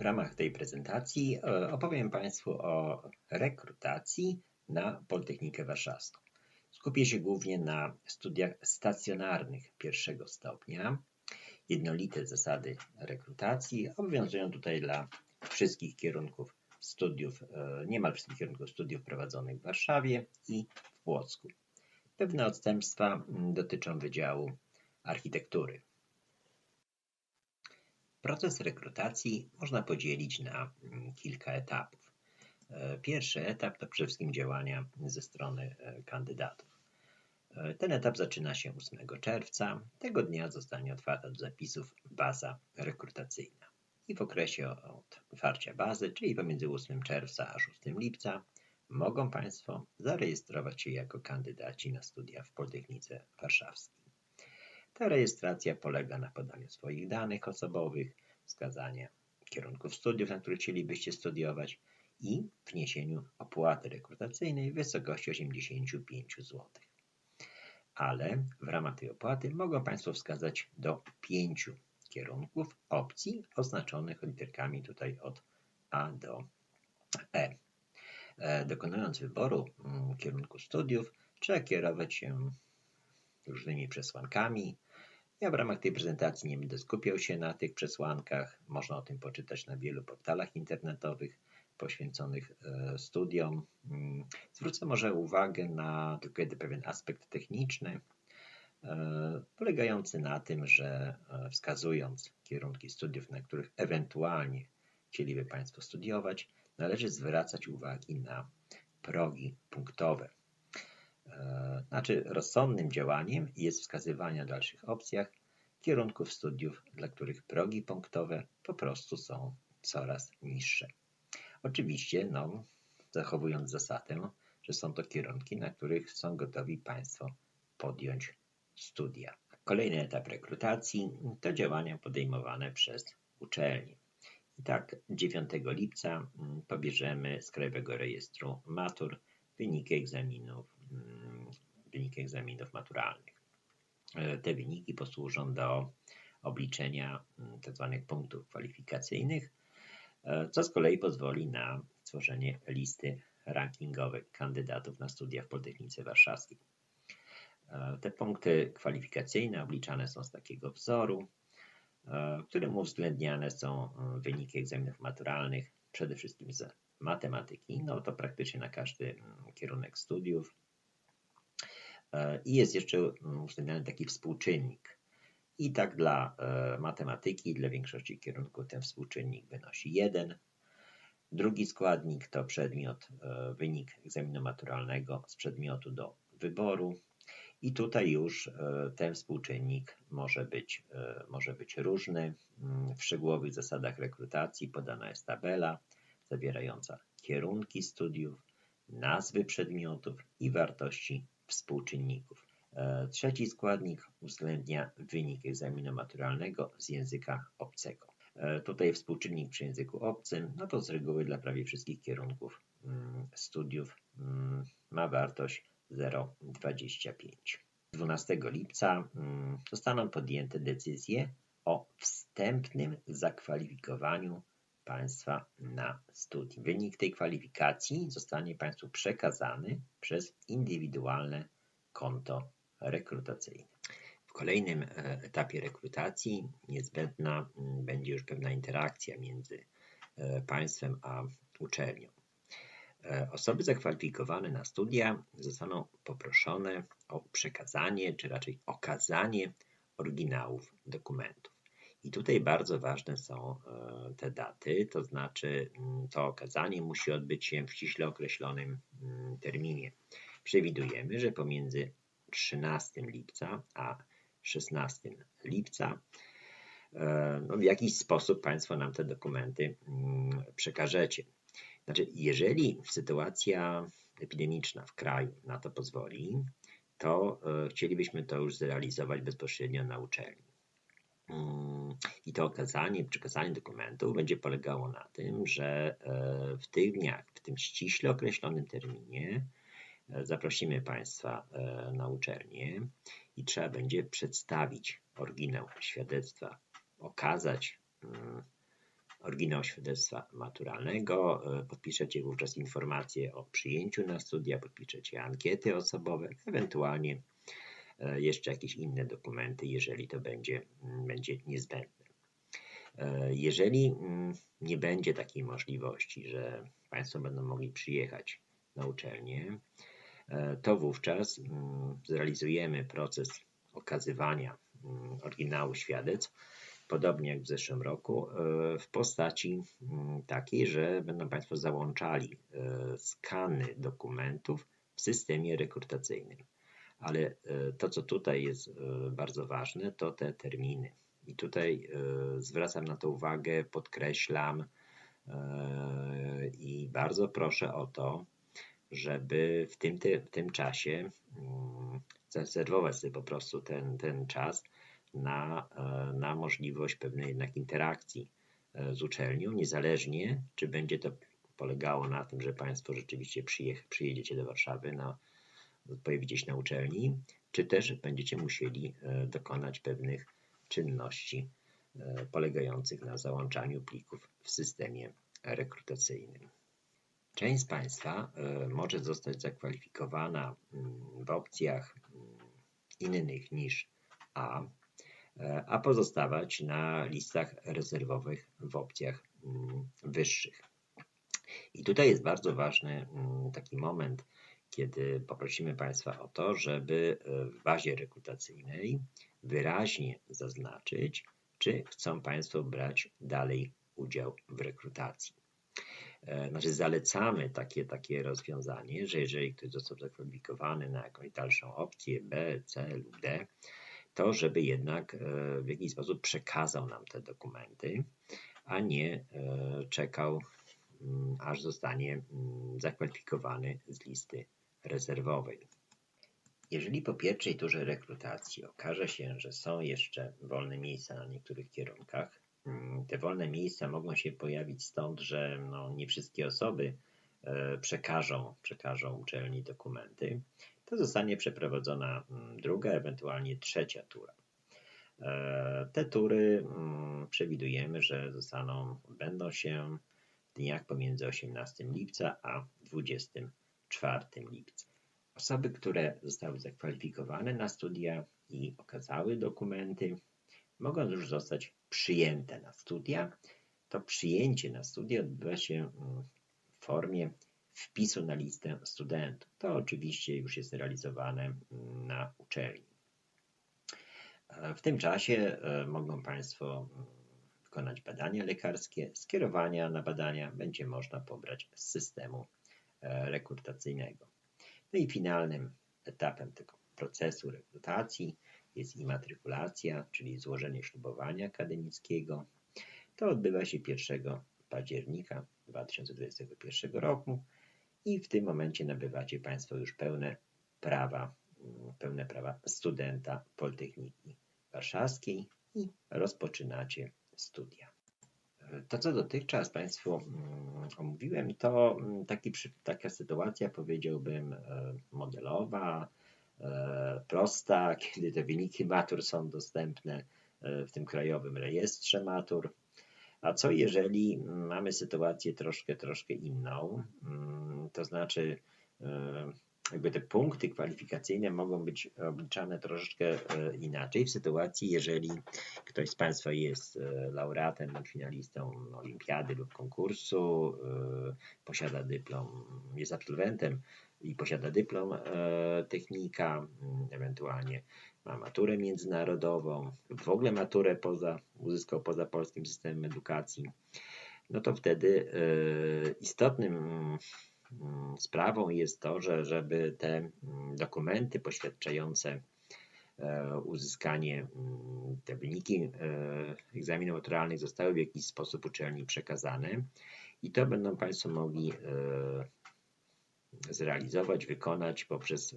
W ramach tej prezentacji e, opowiem Państwu o rekrutacji na Politechnikę Warszawską. Skupię się głównie na studiach stacjonarnych pierwszego stopnia. Jednolite zasady rekrutacji obowiązują tutaj dla wszystkich kierunków studiów, e, niemal wszystkich kierunków studiów prowadzonych w Warszawie i w Płocku. Pewne odstępstwa dotyczą Wydziału Architektury. Proces rekrutacji można podzielić na mm, kilka etapów. E, pierwszy etap to przede wszystkim działania ze strony e, kandydatów. E, ten etap zaczyna się 8 czerwca. Tego dnia zostanie otwarta do zapisów baza rekrutacyjna. I w okresie od otwarcia bazy, czyli pomiędzy 8 czerwca a 6 lipca, mogą Państwo zarejestrować się jako kandydaci na studia w Politechnice Warszawskiej. Ta rejestracja polega na podaniu swoich danych osobowych, wskazaniu kierunków studiów, na których chcielibyście studiować i wniesieniu opłaty rekrutacyjnej w wysokości 85 zł. Ale w ramach tej opłaty mogą Państwo wskazać do pięciu kierunków opcji oznaczonych literkami tutaj od A do E. e dokonując wyboru mm, kierunku studiów, trzeba kierować się różnymi przesłankami, ja w ramach tej prezentacji nie będę skupiał się na tych przesłankach. Można o tym poczytać na wielu portalach internetowych poświęconych e, studiom. Mm, zwrócę może uwagę na tylko jeden pewien aspekt techniczny, e, polegający na tym, że e, wskazując kierunki studiów, na których ewentualnie chcieliby Państwo studiować, należy zwracać uwagi na progi punktowe. Znaczy, rozsądnym działaniem jest wskazywanie o dalszych opcjach kierunków studiów, dla których progi punktowe po prostu są coraz niższe. Oczywiście, no, zachowując zasadę, że są to kierunki, na których są gotowi Państwo podjąć studia. Kolejny etap rekrutacji to działania podejmowane przez uczelnie. I tak 9 lipca mm, pobierzemy z Krajowego Rejestru Matur wyniki egzaminów, wyniki egzaminów maturalnych. E, te wyniki posłużą do obliczenia tzw. Tak punktów kwalifikacyjnych, e, co z kolei pozwoli na stworzenie listy rankingowej kandydatów na studia w Politechnice Warszawskiej. E, te punkty kwalifikacyjne obliczane są z takiego wzoru, w którym uwzględniane są wyniki egzaminów maturalnych, przede wszystkim z matematyki, no to praktycznie na każdy kierunek studiów, I jest jeszcze mm, uwzględniony taki współczynnik. I tak dla e, matematyki, dla większości kierunków ten współczynnik wynosi 1. Drugi składnik to przedmiot, e, wynik egzaminu maturalnego z przedmiotu do wyboru. I tutaj już ten współczynnik może być, może być różny. Mm, w szczegółowych zasadach rekrutacji podana jest tabela zawierająca kierunki studiów, nazwy przedmiotów i wartości współczynników. E, trzeci składnik uwzględnia wynik egzaminu maturalnego z języka obcego. E, tutaj współczynnik przy języku obcym, no to z reguły dla prawie wszystkich kierunków mm, studiów mm, ma wartość 0,25. 12 lipca mm, zostaną podjęte decyzje o wstępnym zakwalifikowaniu Państwa na studium. Wynik tej kwalifikacji zostanie Państwu przekazany przez indywidualne konto rekrutacyjne. W kolejnym e, etapie rekrutacji niezbędna będzie już pewna interakcja między e, państwem a uczelnią. E, osoby zakwalifikowane na studia zostaną poproszone o przekazanie, czy raczej okazanie oryginałów dokumentów. I tutaj bardzo ważne są e, te daty, to znaczy mm, to okazanie musi odbyć się w ściśle określonym mm, terminie. Przewidujemy, że pomiędzy 13 lipca a 16 lipca e, no w jakiś sposób Państwo nam te dokumenty mm, przekażecie. Znaczy, jeżeli sytuacja epidemiczna w kraju na to pozwoli, to e, chcielibyśmy to już zrealizować bezpośrednio na uczelni. I to okazanie, przekazanie dokumentów będzie polegało na tym, że e, w tych dniach, w tym ściśle określonym terminie, e, zaprosimy Państwa e, na uczelnię i trzeba będzie przedstawić oryginał świadectwa, okazać oryginał świadectwa maturalnego, podpiszecie wówczas informację o przyjęciu na studia, podpiszecie ankiety osobowe, ewentualnie jeszcze jakieś inne dokumenty, jeżeli to będzie, mm, będzie niezbędne. E, jeżeli mm, nie będzie takiej możliwości, że Państwo będą mogli przyjechać na uczelnię, to wówczas mm, zrealizujemy proces okazywania oryginału świadectw podobnie jak w zeszłym roku, e, w postaci takiej, że będą Państwo załączali e, skany dokumentów w systemie rekrutacyjnym. Ale e, to, co tutaj jest bardzo ważne, to te terminy. I tutaj zwracam na to uwagę, podkreślam i bardzo proszę o to, żeby w tym, w tym czasie mm, zarezerwować sobie po prostu ten, ten czas na, e, na możliwość pewnej jednak interakcji e, z uczelnią, niezależnie czy będzie to polegało na tym, że Państwo rzeczywiście przyjedziecie do Warszawy, na, pojawicie się na uczelni, czy też będziecie musieli e, dokonać pewnych czynności polegających na załączaniu plików w systemie rekrutacyjnym. Część z Państwa może zostać zakwalifikowana mm, w opcjach mm, innych niż A, a pozostawać na listach rezerwowych w opcjach mm, wyższych. I tutaj jest bardzo ważny taki moment, kiedy poprosimy Państwa o to, żeby e, w bazie rekrutacyjnej wyraźnie zaznaczyć, czy chcą Państwo brać dalej udział w rekrutacji. E, znaczy zalecamy takie, takie rozwiązanie, że jeżeli ktoś został zakwalifikowany na jakąś dalszą opcję B, C lub D, to, żeby jednak e, w jakiś sposób przekazał nam te dokumenty, a nie czekał, mm, aż zostanie mm, zakwalifikowany z listy rezerwowej. Jeżeli po pierwszej turze rekrutacji okaże się, że są jeszcze wolne miejsca na niektórych kierunkach, mm, te wolne miejsca mogą się pojawić stąd, że no, nie wszystkie osoby e, przekażą, przekażą uczelni dokumenty to zostanie przeprowadzona mm, druga, ewentualnie trzecia tura. E, te tury mm, przewidujemy, że zostaną, odbędą się w dniach pomiędzy 18 lipca a 24 lipca. Osoby, które zostały zakwalifikowane na studia i okazały dokumenty, mogą już zostać przyjęte na studia. To przyjęcie na studia odbywa się mm, w formie wpisu na listę studentów. To oczywiście już jest realizowane na uczelni. W tym czasie e, mogą Państwo mm, wykonać badania lekarskie. Skierowania na badania będzie można pobrać z systemu rekrutacyjnego. No i finalnym etapem tego procesu rekrutacji jest imatrykulacja, czyli złożenie ślubowania akademickiego. To odbywa się 1 października 2021 roku i w tym momencie nabywacie Państwo już pełne prawa, mm, pełne prawa studenta Politechniki Warszawskiej i rozpoczynacie studia. To, co dotychczas Państwu mm, omówiłem, to mm, taki, taka sytuacja, powiedziałbym, e, modelowa, e, prosta, kiedy te wyniki matur są dostępne e, w tym krajowym rejestrze matur. A co jeżeli mamy sytuację troszkę, troszkę inną? To znaczy, jakby te punkty kwalifikacyjne mogą być obliczane troszeczkę e, inaczej. W sytuacji, jeżeli ktoś z Państwa jest e, laureatem lub finalistą olimpiady lub konkursu, posiada dyplom, jest absolwentem i posiada dyplom technika, ewentualnie ma maturę międzynarodową lub w ogóle maturę poza, uzyskał poza polskim systemem edukacji, no to wtedy istotnym Mm, sprawą jest to, że żeby te mm, dokumenty poświadczające e, uzyskanie, mm, te wyniki e, egzaminów maturalnych zostały w jakiś sposób uczelni przekazane i to będą Państwo mogli e, zrealizować, wykonać poprzez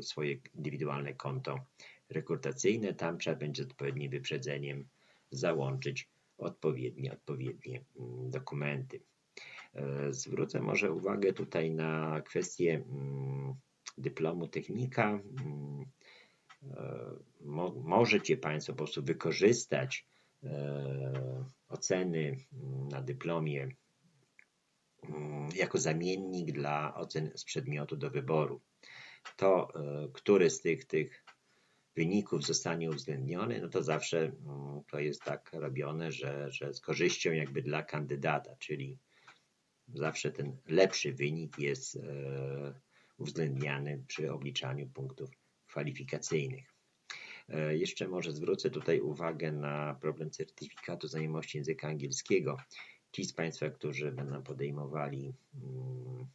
swoje indywidualne konto rekrutacyjne. Tam trzeba będzie z odpowiednim wyprzedzeniem załączyć odpowiednie, odpowiednie dokumenty. E, zwrócę może uwagę tutaj na kwestię mm, dyplomu technika. Mm, e, możecie Państwo po prostu wykorzystać e, oceny mm, na dyplomie jako zamiennik dla ocen z przedmiotu do wyboru. To, który z tych, tych wyników zostanie uwzględniony, no to zawsze to jest tak robione, że, że z korzyścią jakby dla kandydata, czyli zawsze ten lepszy wynik jest e, uwzględniany przy obliczaniu punktów kwalifikacyjnych. E, jeszcze może zwrócę tutaj uwagę na problem certyfikatu znajomości języka angielskiego. Ci z Państwa, którzy będą podejmowali mm,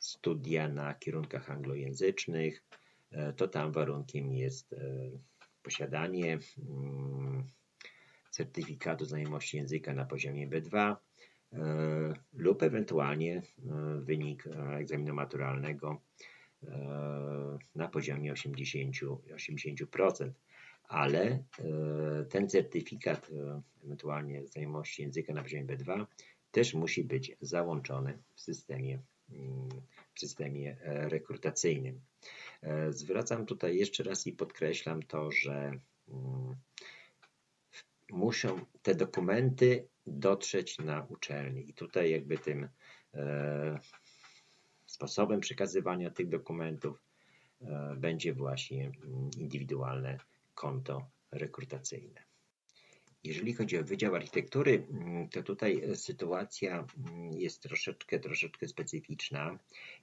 studia na kierunkach anglojęzycznych, e, to tam warunkiem jest posiadanie mm, certyfikatu znajomości języka na poziomie B2 lub ewentualnie wynik egzaminu maturalnego na poziomie 80, 80% ale e, ten certyfikat, e, ewentualnie znajomości języka na poziomie B2, też musi być załączony w systemie, mm, w systemie e, rekrutacyjnym. Zwracam tutaj jeszcze raz i podkreślam to, że mm, muszą te dokumenty dotrzeć na uczelnię i tutaj jakby tym sposobem przekazywania tych dokumentów będzie właśnie indywidualne konto rekrutacyjne. Jeżeli chodzi o Wydział Architektury, mm, to tutaj sytuacja mm, jest troszeczkę, troszeczkę specyficzna.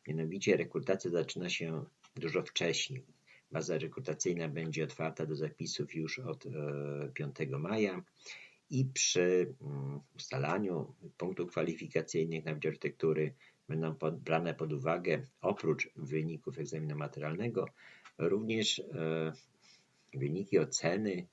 Mianowicie rekrutacja zaczyna się dużo wcześniej. Baza rekrutacyjna będzie otwarta do zapisów już od 5 e, maja i przy mm, ustalaniu punktów kwalifikacyjnych na Wydział Architektury będą brane pod uwagę oprócz wyników egzaminu materialnego również e, wyniki oceny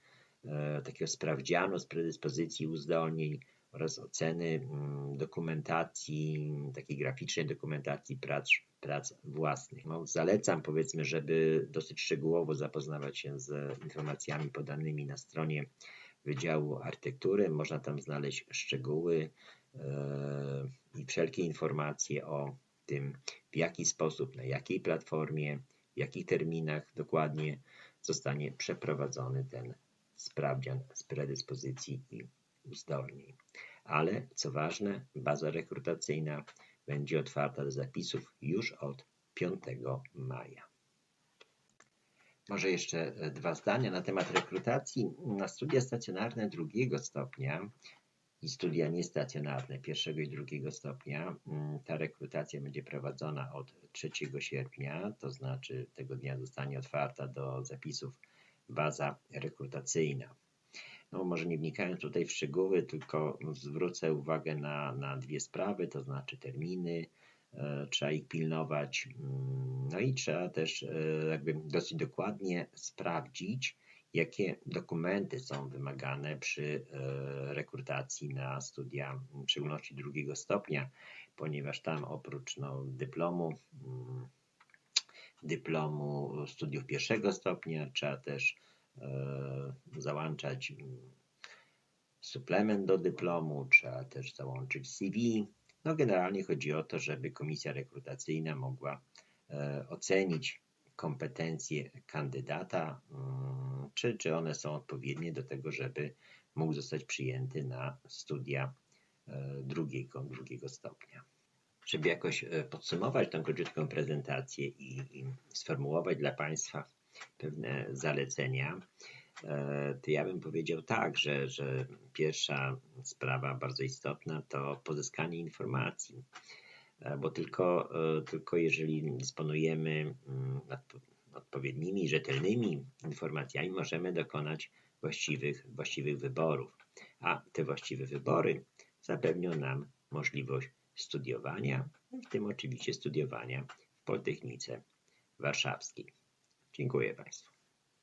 e, takiego sprawdzianu z predyspozycji uzdolnień oraz oceny mm, dokumentacji, takiej graficznej dokumentacji prac, prac własnych. No, zalecam powiedzmy, żeby dosyć szczegółowo zapoznawać się z informacjami podanymi na stronie Wydziału Architektury. Można tam znaleźć szczegóły e, i wszelkie informacje o tym, w jaki sposób, na jakiej platformie, w jakich terminach dokładnie zostanie przeprowadzony ten sprawdzian z predyspozycji i uzdolnień. Ale co ważne, baza rekrutacyjna będzie otwarta do zapisów już od 5 maja. Może jeszcze dwa zdania na temat rekrutacji. Na studia stacjonarne drugiego stopnia i studia niestacjonarne pierwszego i drugiego stopnia. Mm, ta rekrutacja będzie prowadzona od 3 sierpnia, to znaczy tego dnia zostanie otwarta do zapisów baza rekrutacyjna. No, może nie wnikając tutaj w szczegóły, tylko zwrócę uwagę na, na dwie sprawy, to znaczy terminy, e, trzeba ich pilnować, mm, no i trzeba też e, jakby dosyć dokładnie sprawdzić, jakie dokumenty są wymagane przy e, rekrutacji na studia, w szczególności drugiego stopnia, ponieważ tam oprócz no, dyplomu, mm, dyplomu studiów pierwszego stopnia trzeba też e, załączać mm, suplement do dyplomu, trzeba też załączyć CV. No generalnie chodzi o to, żeby komisja rekrutacyjna mogła e, ocenić kompetencje kandydata, mm, czy, czy one są odpowiednie do tego, żeby mógł zostać przyjęty na studia e, drugiego, drugiego stopnia. Żeby jakoś e, podsumować tę króciutką prezentację i, i sformułować dla Państwa pewne zalecenia, to ja bym powiedział tak, że, że pierwsza sprawa bardzo istotna to pozyskanie informacji E, bo tylko, e, tylko jeżeli dysponujemy mm, odpowiednimi, rzetelnymi informacjami, możemy dokonać właściwych, właściwych wyborów. A te właściwe wybory zapewnią nam możliwość studiowania, w tym oczywiście studiowania w Politechnice Warszawskiej. Dziękuję Państwu.